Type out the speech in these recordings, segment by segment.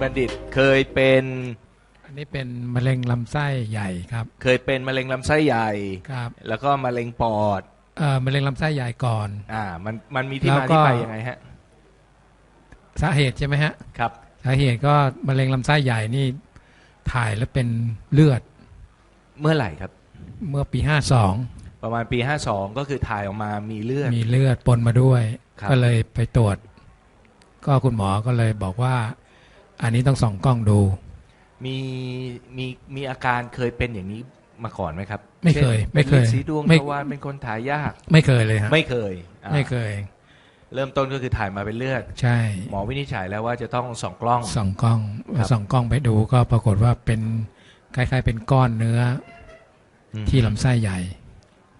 บัณฑิตเคยเป็น อันนี้เป็นมะเร็งลำไส้ใหญ่ครับ เคยเป็นมะเร็งลำไส้ใหญ่ ครับ แล้วก็มะเร็งปอด เอ่อมะเร็งลำไส้ใหญ่ก่อน อ่า มันมันมีที่แล้วมาก็ที่ไปยังไงฮะ สาเหตุใช่ไหมฮะ ครับ สาเหตุก็มะเร็งลำไส้ใหญ่นี่ถ่ายแล้วเป็นเลือด เมื่อไหร่ครับ เมื่อปี52ประมาณปี52ก็คือถ่ายออกมามีเลือด มีเลือดปนมาด้วยครับก็เลยไปตรวจ ก็คุณหมอก็เลยบอกว่า อันนี้ต้องส่องกล้องดู มีมีมีอาการเคยเป็นอย่างนี้มาก่อนไหมครับไม่เคยช่นไม่เคยป็นฤทธิ์สีดวงไม่ ทวารเป็นคนถ่ายยาก ไม่เคยเลยฮะไม่เคยอ่าไม่เคย เริ่มต้นก็คือถ่ายมาเป็นเลือด ใช่ หมอวินิจฉัยแล้วว่าจะต้องส่องกล้อง ส่องกล้องครับ ส่องกล้องไปดูก็ปรากฏว่าเป็นคล้ายๆเป็นก้อนเนื้ออืมที่ลำไส้ใหญ่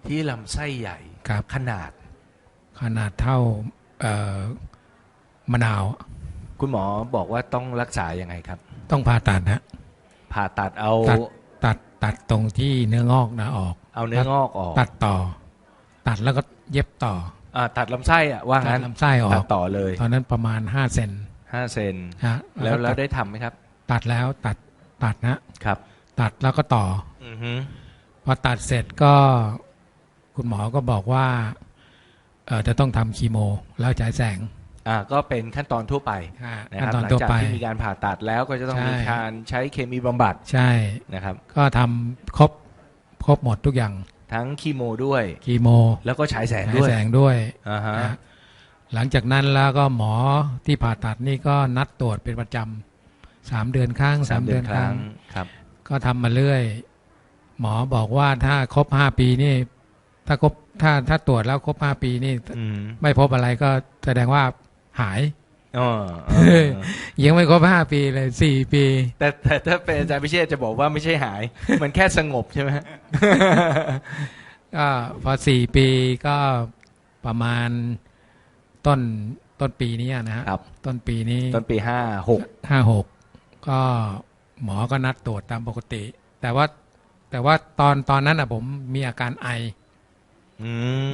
ที่ลำไส้ใหญ่ครับ ขนาดขนาดเท่าเอ่อมะนาว คุณหมอบอกว่าต้องรักษายังไงครับ ต้องผ่าตัดฮะผ่าตัดเอาตัดตัดตัดตรงที่เนื้องอกนะออก เอาเนื้องอกออก ตัดต่อ ตัดแล้วก็เย็บต่ออ่าตัดลำไส้อะว่าตังั้ดนลำไส้ออตัดกต่อเลยตอนนั้นประมาณ5เซนห้าเซนฮะแล้วก็แล้วตัดได้ทำไหมครับ ตัดแล้วตัดตัดนะครับ ตัดแล้วก็ต่อ อือฮึพอตัดเสร็จก็คุณหมอก็บอกว่าเออจะต้องทำคีโม แล้วฉายแสง อ่าก็เป็นขั้นตอนทั่วไปอ่านะขั้คนรับตอนหลังตัวจากไปที่มีการผ่าตัดแล้วก็จะต้องใช่มีการใช้เคมีบำบัดใช่นะครับ ก็ทำครบครบหมดทุกอย่างทั้งคีโมด้วยคีโม แล้วก็ฉายแสงฉายด้วยแสงด้วยอ่าฮะนะหลังจากนั้นแล้วก็หมอที่ผ่าตัดนี่ก็นัดตรวจเป็นประจำสามเดือนครั้งสามเดือนครั้งครับ ก็ทำมาเรื่อย หมอบอกว่าถ้าครบห้าปีนี่ ถ้าครบถ้าถ้าตรวจแล้วครบห้าปีนี่อืมไม่พบอะไรก็แสดงว่า หายอ๋อเออยังไม่ครบห้าปีเลยสี่ปี แต่แต่ถ้าเป็นอาจารย์พิเชษจะบอกว่าไม่ใช่หาย มันแค่สงบใช่ไหมฮะก็พอสี่ปีก็ประมาณต้นต้นปีนี้นะฮะครับต้นปีนี้ต้นปีห้าหกห้าหกก็หมอก็นัดตรวจตามปกติ แต่ว่าแต่ว่าตอนตอนนั้นอะผมมีอาการไอ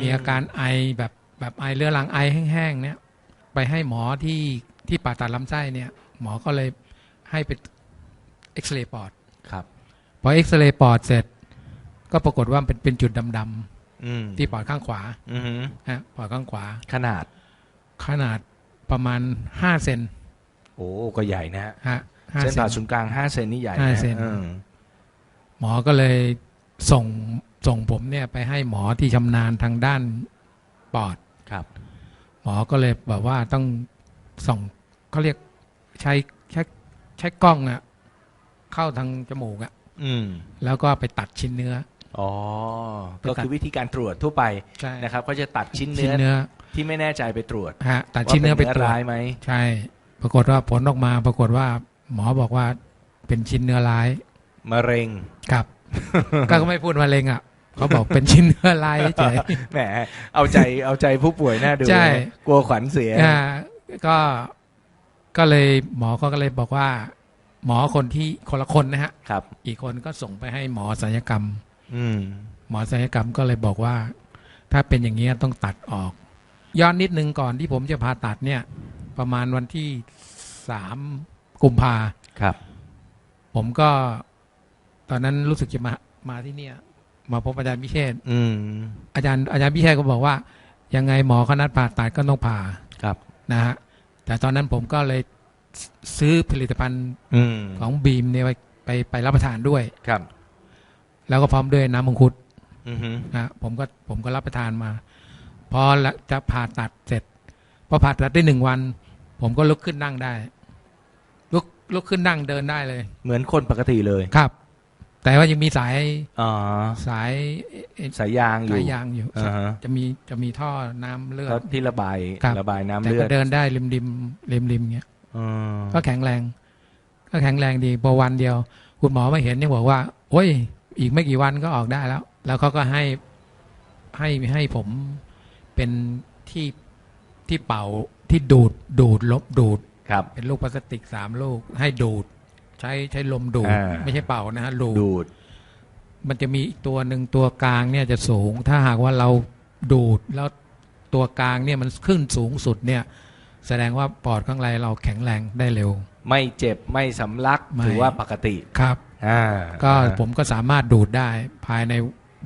มีอาการไอแบบแบบไอเรื้อรังไอแห้งๆเนี่ย ไปให้หมอที่ที่ผ่าตัดลำไส้เนี่ย หมอก็เลยให้ไปเอ็กซเรย์ปอดครับพอเอ็กซเรย์ปอดเสร็จ ก็ปรากฏว่าเป็นเป็นจุดดำอืมๆที่ปอดข้างขวาอือฮึฮะปอดข้างขวา ขนาด ขนาดประมาณห้าเซนโอ้ก็ใหญ่นะฮะฮะห้าเส้นเซผ่าน ศูนย์กลางห้าเซนนี่ใหญ่ะห้าเซนออหมอก็เลยส่งส่งผมเนี่ยไปให้หมอที่ชำนาญทางด้านปอด ครับห มอก็เลยบอกว่าต้องส่องเขาเรียกใช้ใช้ใช้กล้องอะเข้าทางจมูกอะอืม แล้วก็ไปตัดชิ้นเนื้อ อ๋อไปก็ตัดคือวิธีการตรวจทั่วไปใช่ นะครับก็จะตัดชิ้นชิ้นเนื้อเนื้อที่ไม่แน่ใจไปตรวจฮะตัดชิ้นเนื้อไปว่าตรวจร้ายไหมใช่ ปรากฏว่าผลออกมา ปรากฏว่า หมอบอกว่าเป็นชิ้นเนื้อร้ายมะเร็ง ครับ ก็ไม่พูดมะเร็งอะ เขาบอกเป็นชิ้นเนื้อร้ายเฉยแหมเอาใจเอาใจผู้ป่วยหน้าดูใช่นะกลัวขวัญเสียอ่าก็ก็เลยหมอก็เลยบอกว่า หมอคนที่คนละคนนะฮะครับ อีกคนก็ส่งไปให้หมอศัลยกรรม อืมหมอศัลยกรรมก็เลยบอกว่า ถ้าเป็นอย่างนี้ยต้องตัดออก ย้อนนิดนึงก่อนที่ผมจะผ่าตัดเนี่ย ประมาณวันที่สามกุมภาครับ ผมก็ตอนนั้นรู้สึกจะมามาที่เนี่ย มาพบอาจารย์พิเชษฐ์อืมอาจารย์อาจารย์พิเชษฐ์ก็บอกว่า ยังไงหมอเขานัดผ่าตัดก็ต้องผ่าครับนะฮะแต่ตอนนั้นผมก็เลยซซื้อผลิตภัณฑ์อืมของบีมเนี่ยไปไปไปรับประทานด้วยครับ แล้วก็พร้อมด้วยน้ำมังคุดอือฮึนะผมก็ผมก็รับประทานมา พอละจะผ่าตัดเสร็จพอผ่าตัดได้หนึ่งวัน ผมก็ลุกขึ้นนั่งได้ ลุกลุกขึ้นนั่งเดินได้เลย เหมือนคนปกติเลยครับ แต่ว่ายังมีสายอ๋อสายเอ่อสายยางอยู่สายยางอยู่อ่าฮะจะมีจะมีท่อน้ำเลือดแล้วที่ระบายครับระบายน้ำแต่เลือก็ดเดินได้ริมริมริมริมเงี้ยอืมก็แข็งแรง ก็แข็งแรงดีพอวันเดียว คุณหมอมาเห็นเนี่ยบอกว่าโอ้ย อีกไม่กี่วันก็ออกได้แล้ว แล้วเขาก็ให้ให้ให้ผมเป็นที่ที่เป่าที่ดูดดูดลบดูดครับเป็นลูกพลาสติกสามลูกให้ดูด ใช้ใช้ลมดูด อ่า ไม่ใช่เป่านะฮะดูด ดูด มันจะมีอีกตัวหนึ่งตัวกลางเนี่ยจะสูง ถ้าหากว่าเราดูดแล้วตัวกลางเนี่ยมันขึ้นสูงสุดเนี่ย แสดงว่าปอดข้างในเราแข็งแรงได้เร็ว ไม่เจ็บไม่สำลักไม่ ถือว่าปกติครับ อ่าก็ผมก็สามารถดูดได้ภายใน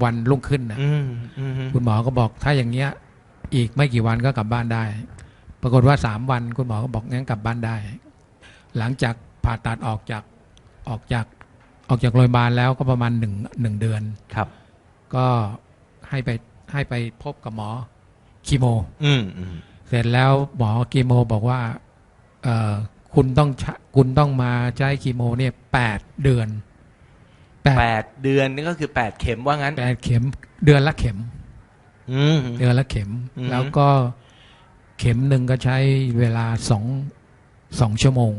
วันรุ่งขึ้นนะอืมอืมคุณหมอก็บอกถ้าอย่างเงี้ย อีกไม่กี่วันก็กลับบ้านได้ ปรากฏว่าสามวันคุณหมอก็บอกงั้นกลับบ้านได้ หลังจาก ผ่าตัดออกจากออกจากออกจากโรงพยาบาลแล้วก็ประมาณหนึ่งหนึ่งเดือนครับ ก็ให้ไปให้ไปพบกับหมอคีโม อืมอืมเสร็จแล้วหมอคีโมบอกว่าเอ่อคุณต้องใช้คุณต้องมาใช้คีโมเนี่ยแปดเดือนแปดแปดเดือนนี่ก็คือแปดเข็มว่างั้น แปดเข็มเดือนละเข็ม อืม เดือนละเข็ม อือฮึ แล้วก็เข็มหนึ่งก็ใช้เวลาสองสองชั่วโมง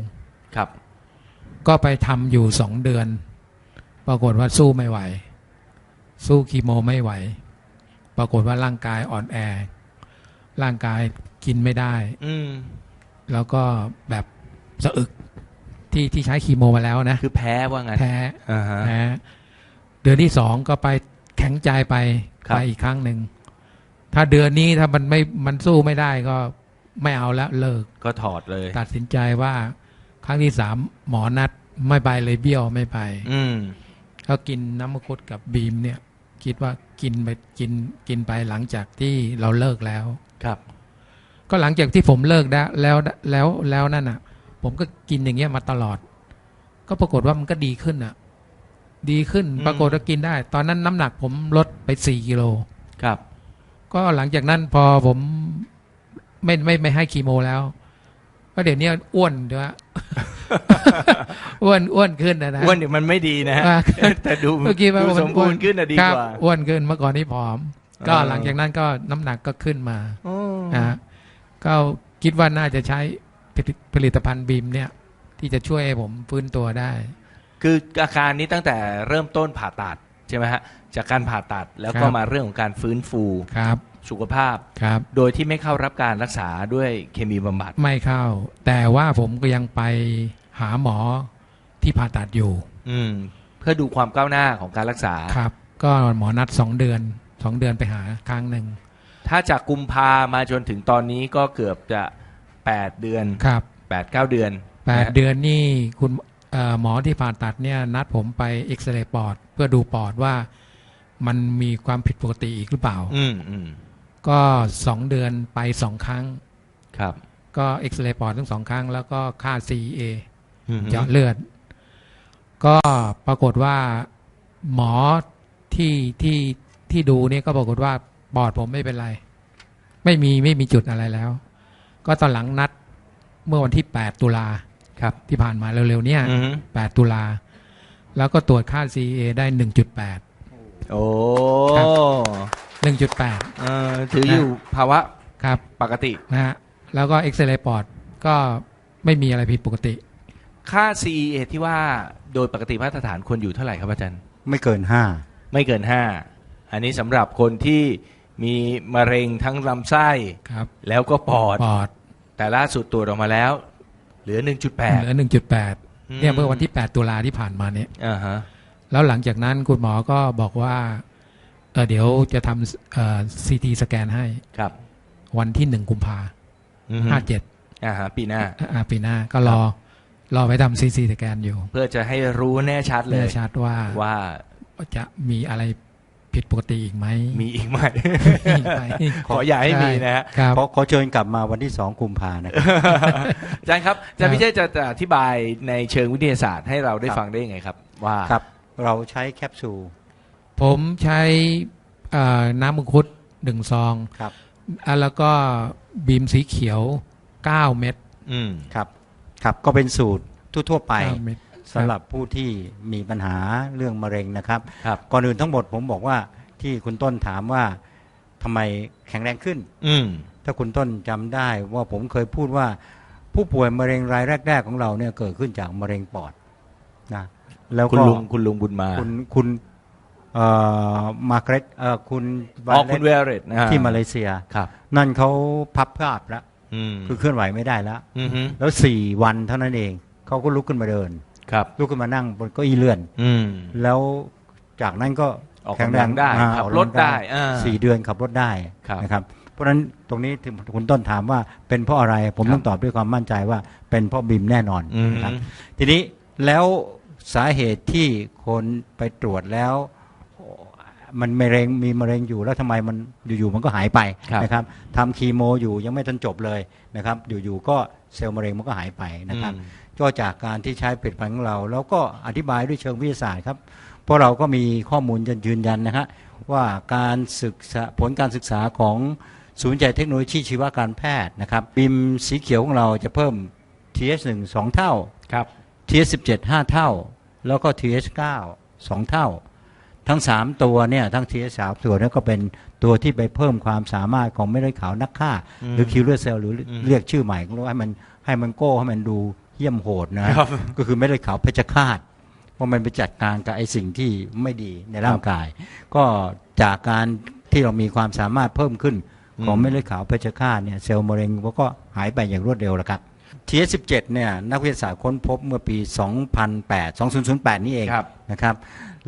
ครับ ก็ไปทำอยู่สองเดือน ปรากฏว่าสู้ไม่ไหว สู้คีโมไม่ไหว ปรากฏว่าร่างกายอ่อนแอ ร่างกายกินไม่ได้อืมแล้วก็แบบสะอึกที่ที่ใช้คีโมมาแล้วนะ คือแพ้ว่างั้นแพ้อ่าฮะแพ้เดือนที่สองก็ไปแข็งใจไปครับไปอีกครั้งหนึ่ง ถ้าเดือนนี้ถ้ามันไม่มันสู้ไม่ได้ก็ไม่เอาแล้วเลิก ก็ถอดเลย ตัดสินใจว่า ครั้งที่สามหมอนัดไม่ไปเลยเบี้ยวไม่ไป อืมก็กินน้ำมังคุดกับบีมเนี่ย คิดว่ากินไปกินกินไปหลังจากที่เราเลิกแล้วครับ ก็หลังจากที่ผมเลิกได้แล้วแล้วแล้วนั่นอะ ผมก็กินอย่างเงี้ยมาตลอด ก็ปรากฏว่ามันก็ดีขึ้นอะ ดีขึ้นอืมปรากฏว่ากินได้ ตอนนั้นน้ำหนักผมลดไปสี่กิโลครับ ก็หลังจากนั้นพอผมไม่ไม่ไม่ให้คีโมแล้วก็เดี๋ยวนี้อ้วนด้วย อ้วนอ้วนขึ้นนะนะอ้วนเดี๋ยวมันไม่ดีนะฮะอ่าแต่ดูเมื่อกี้ว่าดูมันสมบูรณ์ขึ้นอะดีครับกว่าอ้วนขึ้นเมื่อก่อนนี้ผอม ก็เออหลังจากนั้นก็น้ำหนักก็ขึ้นมาโอ้นะฮะก็คิดว่าน่าจะใช้ผลิตผลิตภัณฑ์บีมเนี่ย ที่จะช่วยให้ผมฟื้นตัวได้ คืออาการนี้ตั้งแต่เริ่มต้นผ่าตัดใช่ไหมฮะจากการผ่าตัดแล้วก็ครับมาเรื่องของการฟื้นฟูครับสุขภาพครับโดยที่ไม่เข้ารับการรักษาด้วยเคมีบำบัดไม่เข้า แต่ว่าผมก็ยังไป หาหมอที่ผ่าตัดอยู่ อืม เพื่อดูความก้าวหน้าของการรักษา ครับ ก็หมอนัดสองเดือนสองเดือนไปหาครั้งหนึ่ง ถ้าจากกุมภามาจนถึงตอนนี้ก็เกือบจะแปดเดือนครับแปดเก้าเดือนแปดนะฮะเดือนนี่คุณเอ่อหมอที่ผ่าตัดเนี่ยนัดผมไปเอ็กซเรย์ปอด เพื่อดูปอดว่ามันมีความผิดปกติอีกหรือเปล่า อืมอืมก็สองเดือนไปสองครั้ง ครับ ก็เอ็กซเรย์ปอดทั้งสองครั้ง แล้วก็ค่า CA อืม เจาะเลือด ก็ปรากฏว่าหมอที่ที่ที่ดูเนี่ยก็ปรากฏว่าปอดผมไม่เป็นไร ไม่มีไม่มีจุดอะไรแล้ว ก็ตอนหลังนัดเมื่อวันที่ 8 ตุลาครับ ที่ผ่านมาเร็วๆเนี่ยอืม8ตุลา แล้วก็ตรวจค่า CA ได้ 1.8 โอ้ครับ1.8เออถืออยู่ภาวะครับปกตินะฮะแล้วก็เอ็กซเรย์ปอดก็ไม่มีอะไรผิดปกติ ค่า CEA ที่ว่าโดยปกติมาตรฐานควรอยู่เท่าไหร่ครับอาจารย์ ไม่เกินห้าไม่เกิน 5 อันนี้สำหรับคนที่มีมะเร็งทั้งลำไส้ ครับแล้วก็ปอด ปอดแต่ล่าสุดตรวจออกมาแล้ว เหลือ เหลื1.8อ1.8เนี่ยเมื่อวันที่8ตุลาที่ผ่านมาเนี่ย อ่าฮะแล้วหลังจากนั้นคุณหมอก็บอกว่าเออเดี๋ยวจะทำซีทีสแกนให้ครับวันที่หนึ่งกุมภาอือฮึห้าเจ็ดอ่าฮะปีหน้าปีหน้าก็รอ รอไปทำซีทีสแกนอยู่ เพื่อจะให้รู้แน่ชัดเลแน่ยชัดว่าว่าจะมีอะไรผิดปกติอีกไหม มีอีกไหมมีอีกไหมขออย่าให้มีนะฮะครับขอขอเชิญกลับมาวันที่สองกุมภานะครับอาจารย์ครับอาจารย์พิเชษจะจะอธิบายในเชิงวิทยาศาสตร์ให้เราได้ครับฟังได้ยังไงครับ ว่าครับเราใช้แคปซูล ผมใช้เอ่อน้ำมังคุดหนึ่งซองครับอะแล้วก็บีมสีเขียว9เม็ดอืมครับ ครับก็เป็นสูตรทั่วๆไป9เม็ด สำหรับผู้ที่มีปัญหาเรื่องมะเร็งนะครับ ครับ ก่อนอื่นทั้งหมดผมบอกว่าที่คุณต้นถามว่าทำไมแข็งแรงขึ้น อืม ถ้าคุณต้นจำได้ว่าผมเคยพูดว่า ผู้ป่วยมะเร็งรายแรก ๆ ของเราเนี่ยเกิดขึ้นจากมะเร็งปอดนะแล้วคุณก็ลุงคุณลุงบุญมาคุณคุณเอ่อมาร์เกรตเอ่อคุณอ๋อคุณเวเลตเรตที่มาเลเซีย ครับ นั่นเขาพับภาพแล้วอืม คือเคลื่อนไหวไม่ได้แล้วอือฮึแล้วสี่วันเท่านั้นเองเขาก็ลุกขึ้นมาเดินครับลุกขึ้นมานั่งบนเก้าอี้เลื่อน อืมแล้วจากนั้นก็ออกแข็งกำแรลังงได้อ่าขับออกรกำลัถงได้อ่าสี่เดือนขับรถได้ครับนะครับเพราะฉะนั้นตรงนี้ที่คุณต้นถามว่าเป็นเพราะอะไร ผมครับต้องตอบด้วยความมั่นใจว่าเป็นเพราะบิมแน่นอนอืมนะครับทีนี้แล้วสาเหตุที่คนไปตรวจแล้ว มันมะเร็งมีมะเร็งอยู่แล้วทำไมมันอยู่ๆมันก็หายไปครับนะครับทำคีโมอยู่ยังไม่ทันจบเลยนะครับอยู่ๆก็เซลล์มะเร็งมันก็หายไปนะครับอืมก็จากการที่ใช้ผลิตภัณฑ์ของเรา แล้วก็อธิบายด้วยเชิงวิทยาศาสตร์ครับเพราะเราก็มีข้อมูลยืนยันนะฮะว่าการศึกษาผลการศึกษาของศูนย์วิจัยเทคโนโลยีชีวการแพทย์นะครับบิมสีเขียวของเราจะเพิ่ม TH1 2 เท่าครับ TH17 5 เท่า แล้วก็ TH9 2 เท่า ทั้ง3ตัวเนี่ยทั้ง TH3 ตัวเนี้ก็เป็นตัวที่ไปเพิ่มความสามารถของเม็ดเลือดขาวนักฆ่าอืมหรือคิวเลอร์เซลล์หรืออมเรียกชื่อใหม่ของเราให้มันให้มันโก้ให้มันดูเยี่ยมโหดนะก็คือเม็ดเลือดขาวเพชฌฆาตเพราะมันไปจัดการกับไอ้สิ่งที่ไม่ดีในร่างกาย ก็จากการที่เรามีความสามารถเพิ่มขึ้นของอืมเม็ดเลือดขาวเพชฌฆาตเนี่ยเซลล์มะเร็งก็หายไปอย่างรวดเร็วแล้วครับ TS17 เนี่ยนักวิทยาศาสตร์ค้นพบเมื่อปี 2008 2008 นี่เองครับนะครับ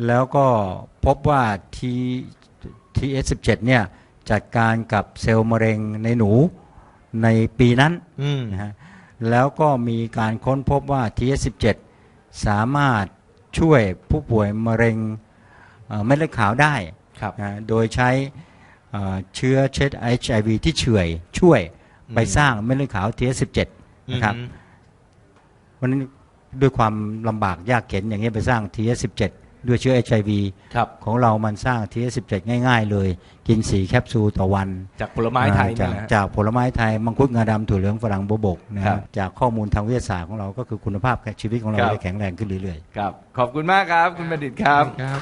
แล้วก็พบว่า T TS17 เนี่ยจัดการกับเซลล์มะเร็งในหนูในปีนั้นอืมนะฮะแล้วก็มีการค้นพบว่า TS17 สามารถช่วยผู้ป่วยมะเร็งเอ่อเม็ดเลือดขาวได้ครับนะโดยใช้เอ่อเชื้อเชื้อ HIV ที่เฉื่อยช่วยไปอืมสร้างเม็ดเลือดขาว TS17 นะครับอืมวันนี้ด้วยความลำบากยากเข็นอย่างนี้ยไปสร้าง TS17 ด้วยเชื้อ HIV ครับของเรามันสร้าง TS17 ง่าย ๆ เลย กิน 4 แคปซูลต่อวันจากผลไม้ไทยจาเนี่ยกนะจากผลไม้ไทย มังคุดงาดำถั่วเหลืองฝรั่งบวบกนะครัฮะบจากข้อมูลทางวิทยาศาสตร์ของเราก็คือคุณภาพชีวิตของเราครับ ได้แข็งแรงขึ้นเรื่อยๆ ครับ ขอบคุณมากครับ คุณบัณฑิตครับ ครับ